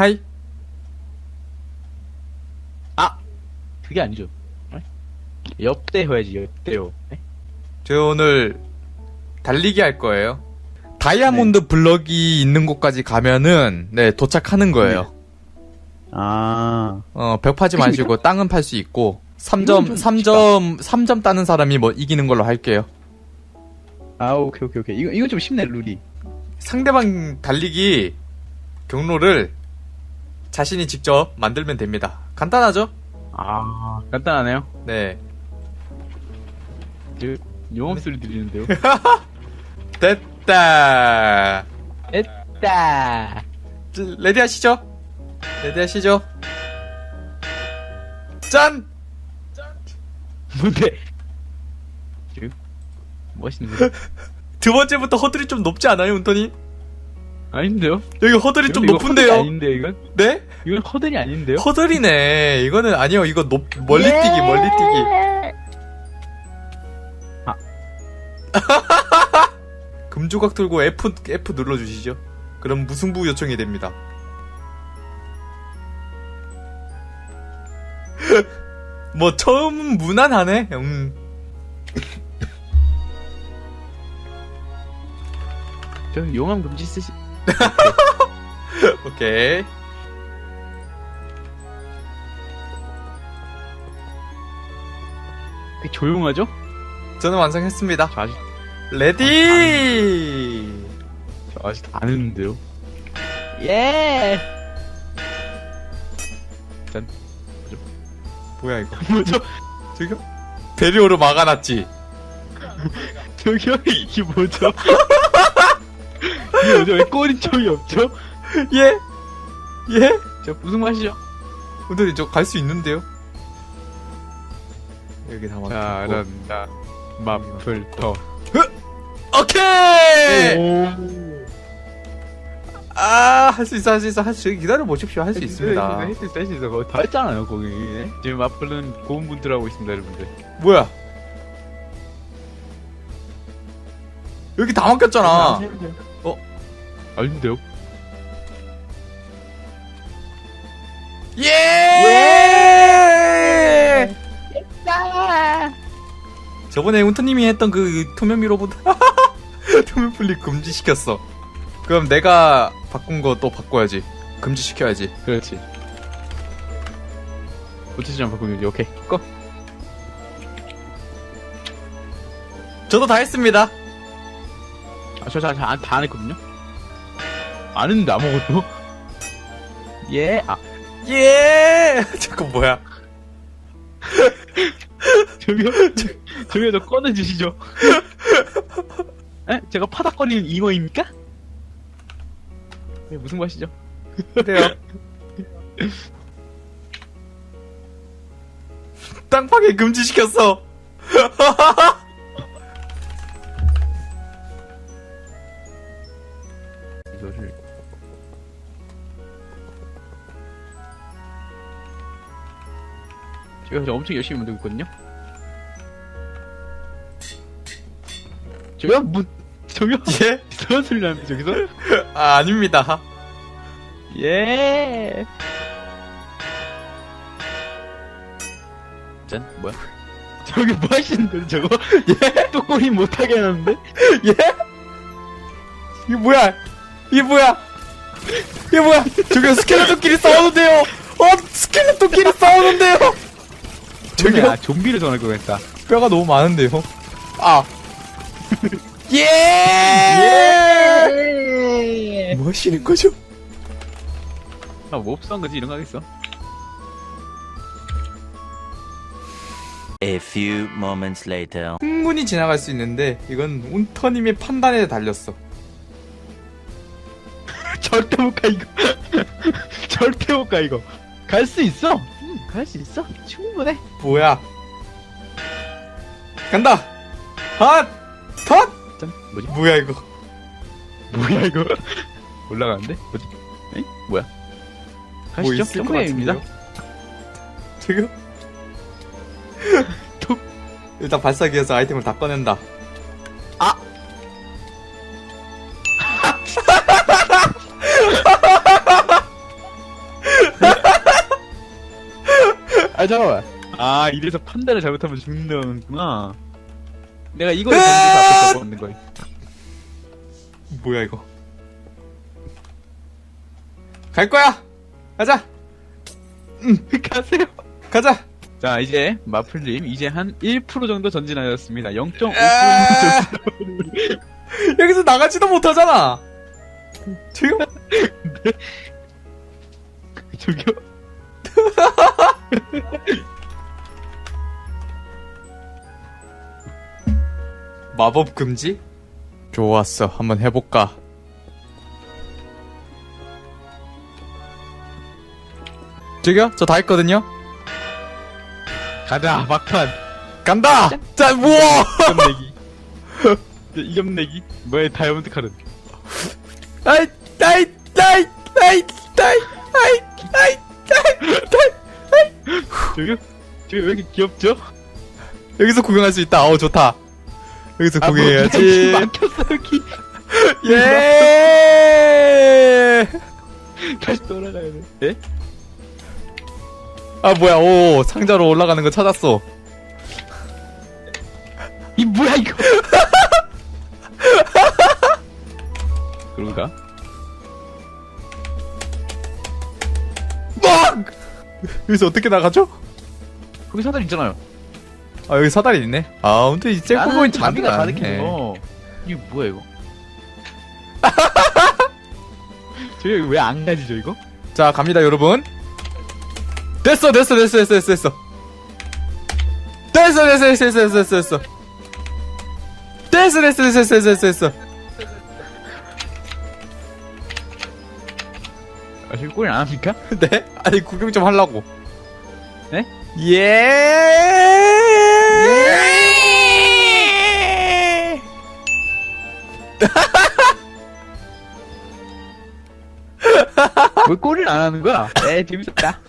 하이. 그게 아니죠. 네? 옆대 해야지, 옆대요. 네? 저 오늘 달리기 할 거예요. 다이아몬드 블럭이 있는 곳까지 가면은 네 도착하는 거예요. 아, 어, 벽 파지 마시고 땅은 팔 수 있고 이건 3점 좀 3점 3점 따는 사람이 뭐 이기는 걸로 할게요. 아, 오케이, 오케이, 오케이. 이거, 이거 좀 쉽네, 룰이. 상대방 달리기 경로를 자신이 직접 만들면 됩니다. 간단하죠? 아, 간단하네요. 네. 저, 용암 소리 들리는데요. 됐다. 됐다. 저, 레디 하시죠? 레디 하시죠? 짠! 뭔데? 지금? 멋있는데? 두 번째부터 허들이 좀 높지 않아요, 운터님? 아닌데요? 여기 허들이 좀 이거 허들이 높은데요? 아닌데, 이건? 네? 이건 허들이 아닌데요? 허들이네. 이거는 아니요. 이거 높 멀리 예. 뛰기, 멀리 뛰기. 아. 금조각 들고 F F 눌러 주시죠. 그럼 무승부 요청이 됩니다. 뭐 처음 무난하네. 음. 저 용암 금지 쓰시, 오케이. 그 조용하죠? 저는 완성했습니다. 저 아직, 레디. 저 아직 안 했는데요? 예! 뭐야 이거? 뭐죠? 저기요? 배리오로 막아놨지. 저기요? 이게 뭐죠? 뭐죠? 왜 꼬리점이 없죠? 예? 예? 저 무슨 맛이죠? 오늘 저갈 수 있는데요? 여기 다 막혔고 잘한다. 마플터. 오케이! 오. 아, 할 수 있어, 할 수 있어, 할 수. 기다려 보십시오. 할 수 있습니다. 할수 있어, 할수 있어. 거의 다 했잖아요, 거기. 지금 마플은 고운 분들 하고 있습니다, 여러분들. 뭐야? 여기 다 막혔잖아. 어? 아닌데요? 예! 저번에 운터님이 했던 그 투명 미로보다 투명 플립 금지시켰어. 그럼 내가 바꾼 거 또 바꿔야지. 금지시켜야지. 그렇지. 보트시장 바꾸면 오케이. 꺼. 저도 다 했습니다. 아, 저, 저, 저, 안, 다안 했거든요? 안 했는데 아무것도? 예, 아, 예! 잠깐 뭐야? 저기요? 저, 저기요, 저 꺼내주시죠. 에? 제가 파닥거리는 잉어입니까? 네, 무슨 맛이죠? 그래요. 땅 파괴 금지시켰어. 저 엄청 열심히 만들고 있거든요? 저기요? 뭐, 저기요? 예? 이상한 소리 나는데, 저기서? 아, 아닙니다. 예. 짠, 뭐야? 저기 뭐 하시는 거지, 저거? 예? 또 꼬리 못하게 해놨는데? 예? 이게 뭐야? 이게 뭐야? 이게 뭐야? 저기 스켈레톤끼리 싸우는데요. 어, 스켈레톤끼리 싸우는데요. 저기요? 아, 좀비를 전할 거겠다. 뼈가 너무 많은데요. 아. 예! 예! 뭐 하시는 거죠? 아, 뭐 없어한 거지? 이런 거 하겠어? A few moments later. 충분히 지나갈 수 있는데 이건 운터님의 판단에 달렸어. 절대 못 가, 이거. 절대 못 가, 이거. 갈 수 있어. 응, 갈 수 있어. 충분해. 뭐야? 간다. 핫! 핫! 짠 뭐지? 뭐야 이거? 뭐야 이거? 올라가는데? 뭐지? 에이? 뭐야? 가시죠. 뭐 있을 점프입니다. 지금? 툭. 일단 발사기에서 아이템을 다 꺼낸다. 아! 네? 아 잠깐만. 아 이래서 판단을 잘못하면 죽는다는구나. 내가 이거를 전지에서 앞에 적어놓는 거야. 뭐야 이거? 갈 거야! 가자! 가세요. 가자! 자 이제 마플님 이제 한 1% 정도 전진하였습니다. 0.5% 에. 여기서 나가지도 못하잖아! 지금 저기요 마법 금지? 좋았어. 한번 해볼까? 저기요 저 다 했거든요? 가자 막판. 간다! 자 우와! 이겼내기. 이겼내기. 뭐야 다이아몬드 카드 아이 아이 아이 아이 아이 아이 아이 저기요 저기 왜 이렇게 귀엽죠? 여기서 구경할 수 있다. 어 좋다 여기서 아, 뭐, 구경해야지. 막혔어 여기. 예! 다시 돌아가야 돼. 예? 아 뭐야. 오 상자로 올라가는 거 찾았어. 이 뭐야 이거? 그런가? 막! 여기서 어떻게 나가죠? 거기 사다리 있잖아요 아 여기 사다리 있네. 아 근데 이제 나는 꼬보인 장비가 가득해서 이게 뭐야 이거? 저기 왜안 가지죠 이거? 자 갑니다 여러분. 됐어 됐어 됐어 됐어 됐어 됐어. 됐어 됐어 됐어 됐어 됐어 됐어. 됐어 됐어 됐어 됐어 됐어 됐어. 아, 저기 꼬리 안 합니까? 네? 아니 구경 좀 하려고. 네? 예. 왜 꼬리를 안 하는 거야? 에 재밌었다